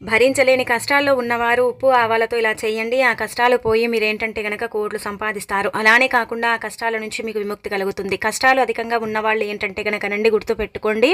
భరించలేని కష్టాల్లో ఉన్నవారు ఉప్పు ఆవాలతో ఇలా చేయండి. ఆ కష్టాలు పోయి మీరేంటంటే గనక కోట్లు సంపాదిస్తారు. అలానే కాకుండా ఆ కష్టాల నుంచి మీకు విముక్తి కలుగుతుంది. కష్టాలు అధికంగా ఉన్నవాళ్ళు ఏంటంటే గనక నండి గుర్తు పెట్టుకోండి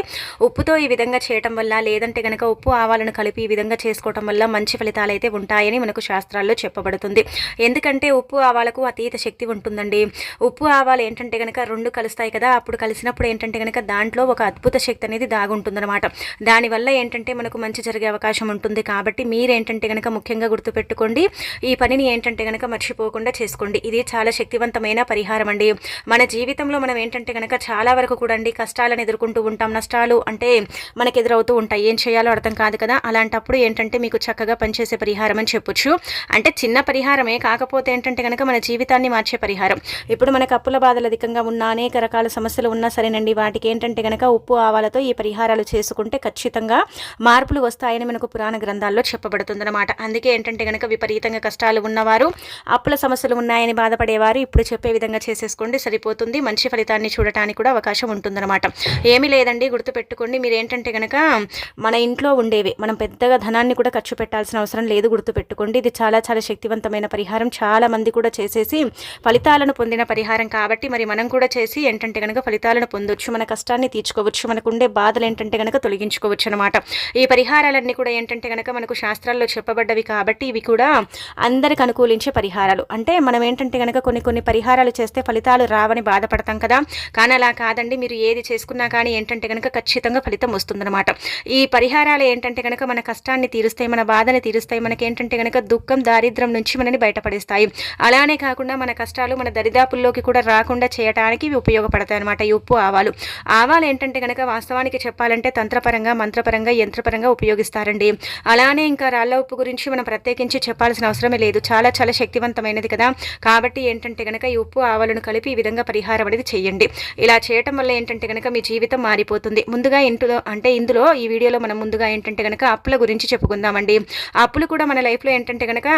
ఉప్పుతో ఈ విధంగా చేయటం వల్ల లేదంటే గనక ఉప్పు ఆవాలను కలిపి ఈ విధంగా చేసుకోవటం వల్ల మంచి ఫలితాలు అయితే ఉంటాయని మనకు శాస్త్రాల్లో చెప్పబడుతుంది. ఎందుకంటే ఉప్పు ఆవాలకు అతీత శక్తి ఉంటుందండి. ఉప్పు ఆవాలు ఏంటంటే గనక రెండు కలుస్తాయి కదా అప్పుడు కలిసినప్పుడు ఏంటంటే గనక దాంట్లో ఒక అద్భుత శక్తి అనేది దాగుంటుందన్నమాట. దానివల్ల ఏంటంటే మనకు మంచి జరిగే అవకాశం ఉంటుంది. కాబట్టి మీరేంటంటే కనుక ముఖ్యంగా గుర్తుపెట్టుకోండి ఈ పనిని ఏంటంటే కనుక మర్చిపోకుండా చేసుకోండి. ఇది చాలా శక్తివంతమైన పరిహారం అండి. మన జీవితంలో మనం ఏంటంటే కనుక చాలా వరకు కూడా అండి కష్టాలను ఎదుర్కొంటూ ఉంటాం. నష్టాలు అంటే మనకు ఎదురవుతూ ఉంటాయి. ఏం చేయాలో అర్థం కాదు కదా. అలాంటప్పుడు ఏంటంటే మీకు చక్కగా పనిచేసే పరిహారం అని చెప్పొచ్చు. అంటే చిన్న పరిహారమే కాకపోతే ఏంటంటే కనుక మన జీవితాన్ని మార్చే పరిహారం. ఇప్పుడు మనకు అప్పుల బాధలు అధికంగా ఉన్న అనేక రకాల సమస్యలు ఉన్నా సరేనండి. వాటికి ఏంటంటే కనుక ఉప్పు ఆవాలతో ఈ పరిహారాలు చేసుకుంటే ఖచ్చితంగా మార్పులు వస్తాయని మనకు పురాణ గ్రంథాల్లో చెప్పబడుతుందన్నమాట. అందుకే ఏంటంటే కనుక విపరీతంగా కష్టాలు ఉన్నవారు అప్పుల సమస్యలు ఉన్నాయని బాధపడేవారు ఇప్పుడు చెప్పే విధంగా చేసేసుకోండి సరిపోతుంది. మంచి ఫలితాన్ని చూడటానికి కూడా అవకాశం ఉంటుందన్నమాట. ఏమీ లేదండి గుర్తుపెట్టుకోండి. మీరు ఏంటంటే కనుక మన ఇంట్లో ఉండేవి మనం పెద్దగా ధనాన్ని కూడా ఖర్చు పెట్టాల్సిన అవసరం లేదు గుర్తుపెట్టుకోండి. ఇది చాలా చాలా శక్తివంతమైన పరిహారం. చాలా మంది కూడా చేసేసి ఫలితాలను పొందిన పరిహారం కాబట్టి మరి మనం కూడా చేసి ఏంటంటే కనుక ఫలితాలను పొందొచ్చు మన కష్టాన్ని తీర్చుకోవచ్చు మనకు ఉండే బాధలు ఏంటంటే కనుక తొలగించుకోవచ్చు అనమాట ఈ పరిహారాలన్నీ కూడా ఏంటంటే గనక మనకు శాస్త్రాల్లో చెప్పబడ్డవి కాబట్టి ఇవి కూడా అందరికి అనుకూలించే పరిహారాలు. అంటే మనం ఏంటంటే గనక కొన్ని కొన్ని పరిహారాలు చేస్తే ఫలితాలు రావని బాధపడతాం కదా. కానీ అలా కాదండి. మీరు ఏది చేసుకున్నా కానీ ఏంటంటే కనుక ఖచ్చితంగా ఫలితం వస్తుందన్నమాట. ఈ పరిహారాలు ఏంటంటే కనుక మన కష్టాన్ని తీరుస్తాయి మన బాధని తీరుస్తాయి మనకి ఏంటంటే కనుక దుఃఖం దారిద్రం నుంచి మనని బయటపడిస్తాయి. అలానే కాకుండా మన కష్టాలు మన దరిదాపుల్లోకి కూడా రాకుండా చేయడానికి ఇవి ఉపయోగపడతాయి అనమాట ఈ ఉప్పు ఆవాలు. ఆవాలు ఏంటంటే కనుక వాస్తవానికి చెప్పాలంటే తంత్రపరంగా మంత్రపరంగా యంత్రపరంగా ఉపయోగిస్తారండి. అలానే ఇంకా రాళ్ళ ఉప్పు గురించి మనం ప్రత్యేకించి చెప్పాల్సిన అవసరమే లేదు. చాలా చాలా శక్తివంతమైనది కదా. కాబట్టి ఏంటంటే కనుక ఈ ఉప్పు ఆవాలను కలిపి ఈ విధంగా పరిహారం అనేది చేయండి. ఇలా చేయటం వల్ల ఏంటంటే కనుక మీ జీవితం మారిపోతుంది. ముందుగా ఇంట్లో అంటే ఇందులో ఈ వీడియోలో మనం ముందుగా ఏంటంటే కనుక అప్పుల గురించి చెప్పుకుందామండి. అప్పులు కూడా మన లైఫ్లో ఏంటంటే కనుక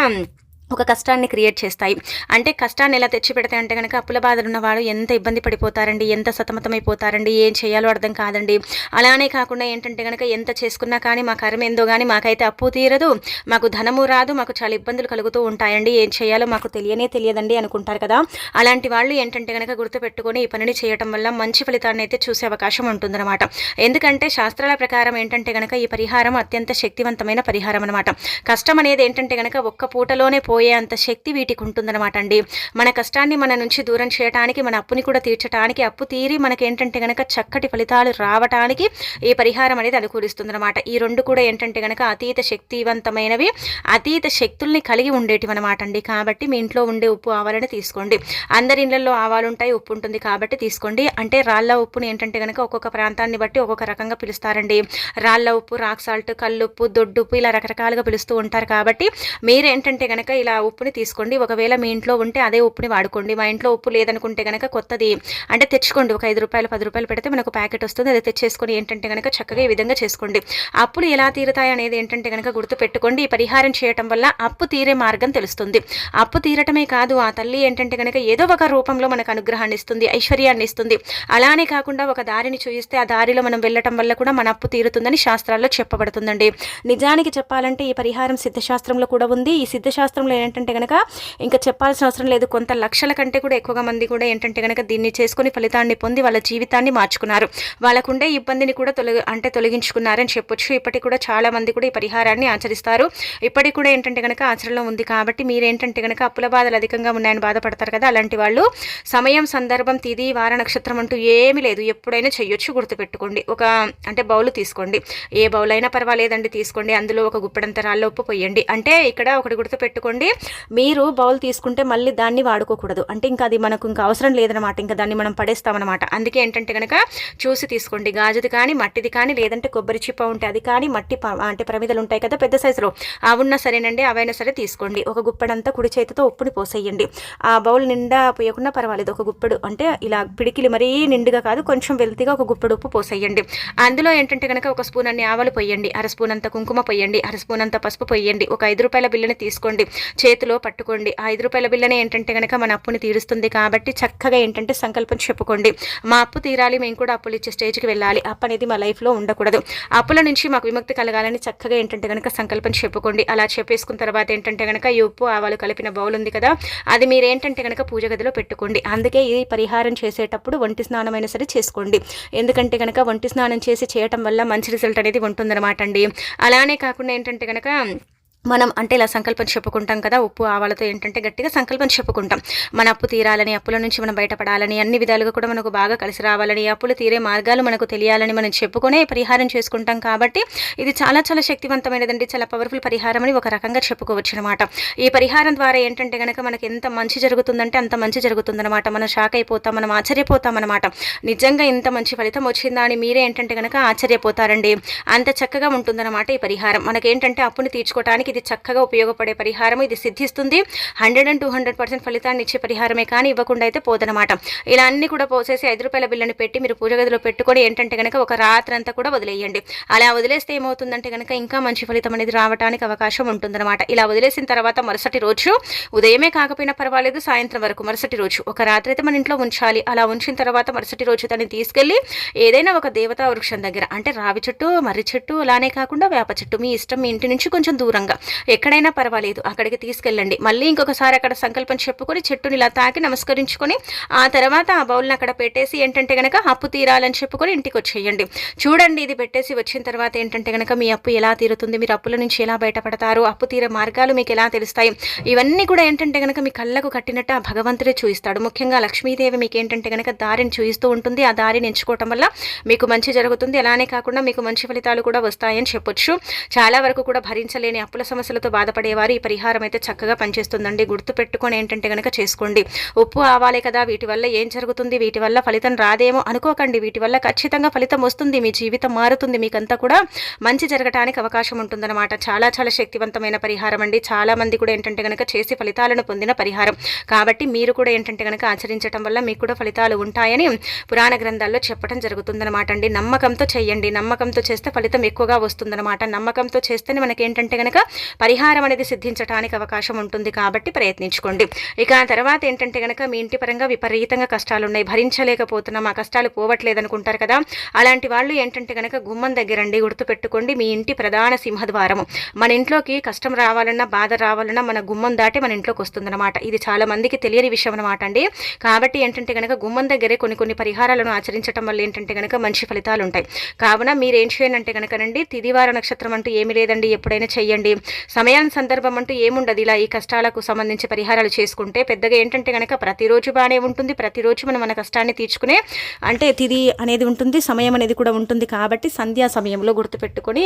ఒక కష్టాన్ని క్రియేట్ చేస్తాయి. అంటే కష్టాన్ని ఎలా తెచ్చి పెడతాయి అంటే కనుక అప్పుల బాధలు ఉన్నవాడు ఎంత ఇబ్బంది పడిపోతారండి ఎంత సతమతమైపోతారండి ఏం చేయాలో అర్థం కాదండి. అలానే కాకుండా ఏంటంటే కనుక ఎంత చేసుకున్నా కానీ మా కర్మ ఏందో కానీ మాకైతే అప్పు తీరదు మాకు ధనము రాదు మాకు చాలా ఇబ్బందులు కలుగుతూ ఉంటాయండి. ఏం చేయాలో మాకు తెలియనే తెలియదండి అనుకుంటారు కదా. అలాంటి వాళ్ళు ఏంటంటే కనుక గుర్తుపెట్టుకొని ఈ పనిని చేయటం వల్ల మంచి ఫలితాన్ని అయితే చూసే అవకాశం ఉంటుందన్నమాట. ఎందుకంటే శాస్త్రాల ప్రకారం ఏంటంటే కనుక ఈ పరిహారం అత్యంత శక్తివంతమైన పరిహారం అనమాట కష్టం అనేది ఏంటంటే కనుక ఒక్క పూటలోనే పోయి అంత శక్తి వీటికి ఉంటుందన్నమాట అండి. మన కష్టాన్ని మన నుంచి దూరం చేయడానికి మన అప్పుని కూడా తీర్చడానికి అప్పు తీరి మనకి ఏంటంటే కనుక చక్కటి ఫలితాలు రావటానికి ఈ పరిహారం అనేది అనుకూలిస్తుందన్నమాట. ఈ రెండు కూడా ఏంటంటే కనుక అతీత శక్తివంతమైనవి అతీత శక్తుల్ని కలిగి ఉండేటివి అనమాట అండి. కాబట్టి మీ ఇంట్లో ఉండే ఉప్పు ఆవాలని తీసుకోండి. అందరి ఇళ్ళలో ఆవాలు ఉంటాయి ఉప్పు ఉంటుంది కాబట్టి తీసుకోండి. అంటే రాళ్ళ ఉప్పుని ఏంటంటే కనుక ఒక్కొక్క ప్రాంతాన్ని బట్టి ఒక్కొక్క రకంగా పిలుస్తారండి. రాళ్ళ ఉప్పు రాక్ సాల్ట్ కల్లుప్పు దొడ్డుప్పు ఇలా రకరకాలుగా పిలుస్తూ ఉంటారు కాబట్టి మీరు ఏంటంటే కనుక ఇలా ఉప్పుని తీసుకోండి. ఒకవేళ మీ ఇంట్లో ఉంటే అదే ఉప్పుని వాడుకోండి. మా ఇంట్లో ఉప్పు లేదనుకుంటే కనుక కొత్తది. అంటే తెచ్చుకోండి. ఒక ఐదు రూపాయలు పది రూపాయలు పెడితే మనకు ప్యాకెట్ వస్తుంది. అది తెచ్చేసుకొని ఏంటంటే కనుక చక్కగా ఈ విధంగా చేసుకోండి. అప్పులు ఎలా తీరుతాయి అనేది ఏంటంటే కనుక గుర్తు పెట్టుకోండి. ఈ పరిహారం చేయటం వల్ల అప్పు తీరే మార్గం తెలుస్తుంది. అప్పు తీరటమే కాదు ఆ తల్లి ఏంటంటే కనుక ఏదో ఒక రూపంలో మనకు అనుగ్రహాన్ని ఇస్తుంది ఐశ్వర్యాన్ని ఇస్తుంది. అలానే కాకుండా ఒక దారిని చూయిస్తే ఆ దారిలో మనం వెళ్ళటం వల్ల కూడా మన అప్పు తీరుతుందని శాస్త్రాల్లో చెప్పబడుతుందండి. నిజానికి చెప్పాలంటే ఈ పరిహారం సిద్ధశాస్త్రంలో కూడా ఉంది. ఈ సిద్ధశాస్త్రంలో ఏంటంటే కనుక ఇంకా చెప్పాల్సిన అవసరం లేదు. కొంత లక్షల కంటే కూడా ఎక్కువగా మంది కూడా ఏంటంటే కనుక దీన్ని చేసుకుని ఫలితాన్ని పొంది వాళ్ళ జీవితాన్ని మార్చుకున్నారు. వాళ్ళకుండే ఇబ్బందిని కూడా తొలగి అంటే తొలగించుకున్నారని చెప్పొచ్చు. ఇప్పటికి కూడా చాలా మంది కూడా ఈ పరిహారాన్ని ఆచరిస్తారు. ఇప్పటికి కూడా ఏంటంటే కనుక ఆచరణలో ఉంది కాబట్టి మీరేంటంటే కనుక అప్పుల బాధలు అధికంగా ఉన్నాయని బాధపడతారు కదా అలాంటి వాళ్ళు. సమయం సందర్భం తిది వార నక్షత్రం అంటూ ఏమీ లేదు. ఎప్పుడైనా చేయొచ్చు గుర్తుపెట్టుకోండి. ఒక అంటే బౌల్ తీసుకోండి. ఏ బౌల్ అయినా పర్వాలేదండి తీసుకోండి. అందులో ఒక గుప్పెడంత రాళ్ళ ఉప్పు పోయండి. అంటే ఇక్కడ ఒకటి గుర్తుపెట్టుకోండి. మీరు బౌల్ తీసుకుంటే మళ్ళీ దాన్ని వాడుకోకూడదు. అంటే ఇంకా అది మనకు ఇంకా అవసరం లేదనమాట ఇంకా దాన్ని మనం పడేస్తామన్నమాట. అందుకే ఏంటంటే కనుక చూసి తీసుకోండి. గాజుది కానీ మట్టిది కానీ లేదంటే కొబ్బరి చిప్ప ఉంటే అది కానీ మట్టి ప- అంటే ప్రమిదలు ఉంటాయి కదా పెద్ద సైజులో. అవున్నా సరేనండి అవైనా సరే తీసుకోండి. ఒక గుప్పెడంతా కుడి చేతితో ఉప్పుని పోసేయండి. ఆ బౌల్ నిండా పోయకుండా పర్వాలేదు. ఒక గుప్పెడు అంటే ఇలా పిడికిలి మరీ నిండుగా కాదు కొంచెం వెల్తిగా ఒక గుప్పెడు ఉప్పు పోసేయండి. అందులో ఏంటంటే కనుక ఒక స్పూన్ అన్ని ఆవాలు పోయండి. అర స్పూన్ అంత కుంకుమ పోయండి. అర స్పూన్ అంత పసుపు పోయండి. ఒక ఐదు రూపాయల బిల్లుని తీసుకోండి. చేతిలో పట్టుకోండి. ఆ ఐదు రూపాయల బిల్లని ఏంటంటే కనుక మన అప్పుని తీరుస్తుంది కాబట్టి చక్కగా ఏంటంటే సంకల్పం చెప్పుకోండి. మా అప్పు తీరాలి మేము కూడా అప్పులు ఇచ్చే స్టేజ్కి వెళ్ళాలి. అప్పు అనేది మా లైఫ్లో ఉండకూడదు. అప్పుల నుంచి మాకు విముక్తి కలగాలని చక్కగా ఏంటంటే కనుక సంకల్పం చెప్పుకోండి. అలా చెప్పేసుకున్న తర్వాత ఏంటంటే కనుక ఈ ఉప్పు ఆవాలు కలిపిన బౌల్ ఉంది కదా అది మీరు ఏంటంటే కనుక పూజ గదిలో పెట్టుకోండి. అందుకే ఇది పరిహారం చేసేటప్పుడు ఒంటి స్నానమైనా సరే చేసుకోండి. ఎందుకంటే కనుక ఒంటి స్నానం చేసి చేయటం వల్ల మంచి రిజల్ట్ అనేది ఉంటుందన్నమాట అండి. అలానే కాకుండా ఏంటంటే కనుక మనం అంటే ఇలా సంకల్పం చెప్పుకుంటాం కదా ఉప్పు ఆవాలతో ఏంటంటే గట్టిగా సంకల్పం చెప్పుకుంటాం. మన అప్పు తీరాలని అప్పుల నుంచి మనం బయటపడాలని అన్ని విధాలుగా కూడా మనకు బాగా కలిసి రావాలని అప్పులు తీరే మార్గాలు మనకు తెలియాలని మనం చెప్పుకునే పరిహారం చేసుకుంటాం కాబట్టి ఇది చాలా చాలా శక్తివంతమైనదండి చాలా పవర్ఫుల్ పరిహారం అని ఒక రకంగా చెప్పుకోవచ్చు అనమాట ఈ పరిహారం ద్వారా ఏంటంటే కనుక మనకి ఎంత మంచి జరుగుతుందంటే అంత మంచి జరుగుతుందన్నమాట మనం షాక్ అయిపోతాం మనం ఆశ్చర్యపోతాం అనమాట. నిజంగా ఇంత మంచి ఫలితం వచ్చిందా అని మీరే ఏంటంటే కనుక ఆశ్చర్యపోతారండి. అంత చక్కగా ఉంటుందన్నమాట ఈ పరిహారం. మనకేంటంటే అప్పుని తీర్చుకోవడానికి ఇది చక్కగా ఉపయోగపడే పరిహారం. ఇది సిద్ధిస్తుంది. Hundred and two hundred percent ఫలితాన్ని ఇచ్చే పరిహారమే కానీ ఇవ్వకుండా అయితే పోదనమాట ఇలా అన్ని కూడా పోసేసి ఐదు రూపాయల బిల్లుని పెట్టి మీరు పూజ గదిలో పెట్టుకొని ఏంటంటే కనుక ఒక రాత్రి అంతా కూడా వదిలేయండి. అలా వదిలేస్తే ఏమవుతుందంటే కనుక ఇంకా మంచి ఫలితం అనేది రావడానికి అవకాశం ఉంటుందన్నమాట. ఇలా వదిలేసిన తర్వాత మరుసటి రోజు ఉదయమే కాకపోయినా పర్వాలేదు సాయంత్రం వరకు మరుసటి రోజు ఒక రాత్రి అయితే మన ఇంట్లో ఉంచాలి. అలా ఉంచిన తర్వాత మరుసటి రోజు దాన్ని తీసుకెళ్ళి ఏదైనా ఒక దేవతా వృక్షం దగ్గర అంటే రావి చెట్టు మర్రి చెట్టు అలానే కాకుండా వేప చెట్టు మీ ఇష్టం మీ ఇంటి నుంచి కొంచెం దూరంగా ఎక్కడైనా పర్వాలేదు అక్కడికి తీసుకెళ్ళండి. మళ్ళీ ఇంకొకసారి అక్కడ సంకల్పం చెప్పుకొని చెట్టుని ఇలా తాకి నమస్కరించుకొని ఆ తర్వాత ఆ బౌల్ని అక్కడ పెట్టేసి ఏంటంటే కనుక అప్పు తీరాలని చెప్పుకొని ఇంటికి వచ్చేయండి. చూడండి ఇది పెట్టేసి వచ్చిన తర్వాత ఏంటంటే కనుక మీ అప్పు ఎలా తీరుతుంది మీరు అప్పుల నుంచి ఎలా బయటపడతారు అప్పు తీరే మార్గాలు మీకు ఎలా తెలుస్తాయి? ఇవన్నీ కూడా ఏంటంటే కనుక మీ కళ్ళకు కట్టినట్టు ఆ భగవంతుడే చూయిస్తాడు. ముఖ్యంగా లక్ష్మీదేవి మీకు ఏంటంటే కనుక దారిని చూయిస్తూ ఉంటుంది. ఆ దారిని ఎంచుకోవటం వల్ల మీకు మంచి జరుగుతుంది. అలానే కాకుండా మీకు మంచి ఫలితాలు కూడా వస్తాయని చెప్పొచ్చు. చాలా వరకు కూడా భరించలేని అప్పుల సమస్యలతో బాధపడేవారు. ఈ పరిహారం అయితే చక్కగా పనిచేస్తుందండి. గుర్తు పెట్టుకొని ఏంటంటే కనుక చేసుకోండి. ఉప్పు ఆవాలే కదా వీటి వల్ల ఏం జరుగుతుంది? వీటి వల్ల ఫలితం రాదేమో అనుకోకండి. వీటి వల్ల ఖచ్చితంగా ఫలితం వస్తుంది. మీ జీవితం మారుతుంది. మీకంతా కూడా మంచి జరగడానికి అవకాశం ఉంటుందన్నమాట. చాలా చాలా శక్తివంతమైన పరిహారం అండి. చాలా మంది కూడా ఏంటంటే కనుక చేసి ఫలితాలను పొందిన పరిహారం. కాబట్టి మీరు కూడా ఏంటంటే కనుక ఆచరించడం వల్ల మీకు కూడా ఫలితాలు ఉంటాయని పురాణ గ్రంథాల్లో చెప్పడం జరుగుతుందన్నమాట అండి. నమ్మకంతో చేయండి నమ్మకంతో చేస్తే ఫలితం ఎక్కువగా వస్తుందన్నమాట. నమ్మకంతో చేస్తేనే మనకి ఏంటంటే కనుక పరిహారం అనేది సిద్ధించడానికి అవకాశం ఉంటుంది కాబట్టి ప్రయత్నించుకోండి. ఇక తర్వాత ఏంటంటే కనుక మీ ఇంటి పరంగా విపరీతంగా కష్టాలు ఉన్నాయి భరించలేకపోతున్నాం. ఆ కష్టాలు పోవట్లేదు అనుకుంటారు కదా. అలాంటి వాళ్ళు ఏంటంటే కనుక గుమ్మం దగ్గరండి గుర్తుపెట్టుకోండి. మీ ఇంటి ప్రధాన సింహద్వారము మన ఇంట్లోకి కష్టం రావాలన్నా బాధ రావాలన్నా మన గుమ్మం దాటి మన ఇంట్లోకి వస్తుందన్నమాట. ఇది చాలా మందికి తెలియని విషయం అనమాట అండి. కాబట్టి ఏంటంటే కనుక గుమ్మం దగ్గరే కొన్ని కొన్ని పరిహారాలను ఆచరించడం వల్ల ఏంటంటే కనుక మంచి ఫలితాలు ఉంటాయి కావున మీరు ఏం చేయనంటే కనుకనండి తిదివార నక్షత్రం అంటూ ఏమి లేదండి. ఎప్పుడైనా చెయ్యండి. సమయాన్ని సందర్భం అంటూ ఏముండదు. ఇలా ఈ కష్టాలకు సంబంధించి పరిహారాలు చేసుకుంటే పెద్దగా ఏంటంటే కనుక ప్రతిరోజు బాగానే ఉంటుంది. ప్రతిరోజు మనం మన కష్టాన్ని తీర్చుకునే అంటే తిది అనేది ఉంటుంది. సమయం అనేది కూడా ఉంటుంది. కాబట్టి సంధ్యా సమయంలో గుర్తుపెట్టుకొని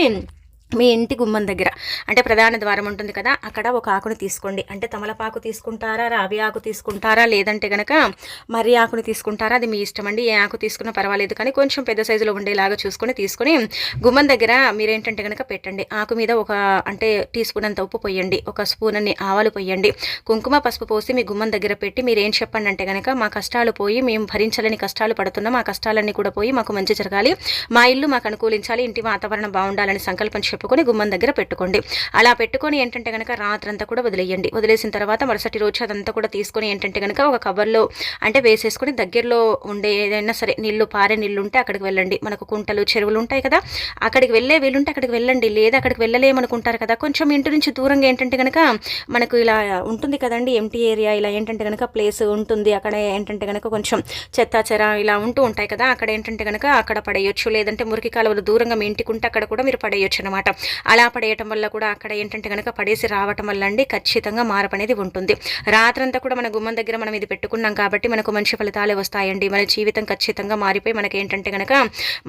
మీ ఇంటి గుమ్మం దగ్గర అంటే ప్రధాన ద్వారం ఉంటుంది కదా అక్కడ ఒక ఆకుని తీసుకోండి. అంటే తమలపాకు తీసుకుంటారా రావి ఆకు తీసుకుంటారా లేదంటే కనుక మర్రి ఆకుని తీసుకుంటారా అది మీ ఇష్టం అండి. ఏ ఆకు తీసుకున్నా పర్వాలేదు కానీ కొంచెం పెద్ద సైజులో ఉండేలాగా చూసుకొని తీసుకొని గుమ్మం దగ్గర మీరేంటంటే కనుక పెట్టండి. ఆకు మీద ఒక అంటే టీ స్పూన్ అంత ఉప్పు పోయండి ఒక స్పూన్ అన్ని ఆవాలు పోయండి. కుంకుమ పసుపు పోసి మీ గుమ్మం దగ్గర పెట్టి మీరు ఏం చెప్పండి అంటే కనుక మా కష్టాలు పోయి మేము భరించలేని కష్టాలు పడుతున్నాం మా కష్టాలన్నీ కూడా పోయి మాకు మంచి జరగాలి. మా ఇల్లు మాకు అనుకూలించాలి ఇంటి వాతావరణం బాగుండాలని సంకల్పం చెప్పుకొని గుమ్మం దగ్గర పెట్టుకోండి. అలా పెట్టుకొని ఏంటంటే కనుక రాత్రంతా కూడా వదిలేయండి. వదిలేసిన తర్వాత మరుసటి రోజు అదంతా కూడా తీసుకొని ఏంటంటే కనుక ఒక కవర్లో అంటే వేసేసుకొని దగ్గరలో ఉండే ఏదైనా సరే నీళ్ళు పారే నీళ్ళు ఉంటే అక్కడికి వెళ్ళండి. మనకు కుంటలు చెరువులు ఉంటాయి కదా అక్కడికి వెళ్ళే వీలుంటే అక్కడికి వెళ్ళండి. లేదా అక్కడికి వెళ్ళలేమనుకుంటారు కదా కొంచెం ఇంటి నుంచి దూరంగా ఏంటంటే కనుక మనకు ఇలా ఉంటుంది కదండి ఎంటీ ఏరియా ఇలా ఏంటంటే కనుక ప్లేస్ ఉంటుంది. అక్కడ ఏంటంటే కనుక కొంచెం చెత్త చెర ఇలా ఉంటూ ఉంటాయి కదా అక్కడ ఏంటంటే కనుక అక్కడ పడేయొచ్చు. లేదంటే మురికి కాలువలు దూరంగా మీ ఇంటికి ఉంటే అక్కడ కూడా మీరు పడేయొచ్చు అనమాట అలా పడేయటం వల్ల కూడా అక్కడ ఏంటంటే కనుక పడేసి రావటం వల్ల అండి ఖచ్చితంగా మార్పు అనేది ఉంటుంది. రాత్రంతా కూడా మన గుమ్మం దగ్గర మనం ఇది పెట్టుకున్నాం కాబట్టి మనకు మంచి ఫలితాలే వస్తాయండి. మన జీవితం ఖచ్చితంగా మారిపోయి మనకి ఏంటంటే కనుక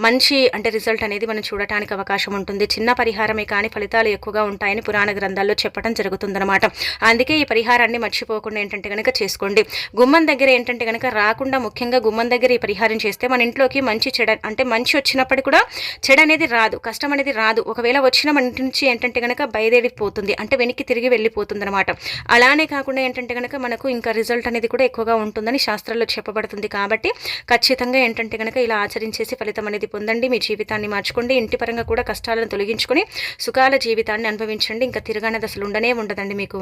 మంచి అంటే రిజల్ట్ అనేది మనం చూడటానికి అవకాశం ఉంటుంది. చిన్న పరిహారమే కానీ ఫలితాలు ఎక్కువగా ఉంటాయని పురాణ గ్రంథాల్లో చెప్పడం జరుగుతుందన్నమాట. అందుకే ఈ పరిహారాన్ని మర్చిపోకుండా ఏంటంటే కనుక చేసుకోండి. గుమ్మం దగ్గర ఏంటంటే కనుక రాకుండా ముఖ్యంగా గుమ్మం దగ్గర ఈ పరిహారం చేస్తే మన ఇంట్లోకి మంచి చెడ అంటే మంచి వచ్చినప్పటికీ కూడా చెడ అనేది రాదు. కష్టం అనేది రాదు. ఒకవేళ వచ్చిన మన ఇంటి నుంచి ఏంటంటే కనుక బయదేరిపోతుంది అంటే వెనక్కి తిరిగి వెళ్ళిపోతుంది అనమాట అలానే కాకుండా ఏంటంటే కనుక మనకు ఇంకా రిజల్ట్ అనేది కూడా ఎక్కువగా ఉంటుందని శాస్త్రాల్లో చెప్పబడుతుంది కాబట్టి ఖచ్చితంగా ఏంటంటే కనుక ఇలా ఆచరించేసి ఫలితం అనేది పొందండి. మీ జీవితాన్ని మార్చుకోండి. ఇంటి పరంగా కూడా కష్టాలను తొలగించుకొని సుఖాల జీవితాన్ని అనుభవించండి. ఇంకా తిరగానే అసలు ఉండనే ఉండదండి మీకు.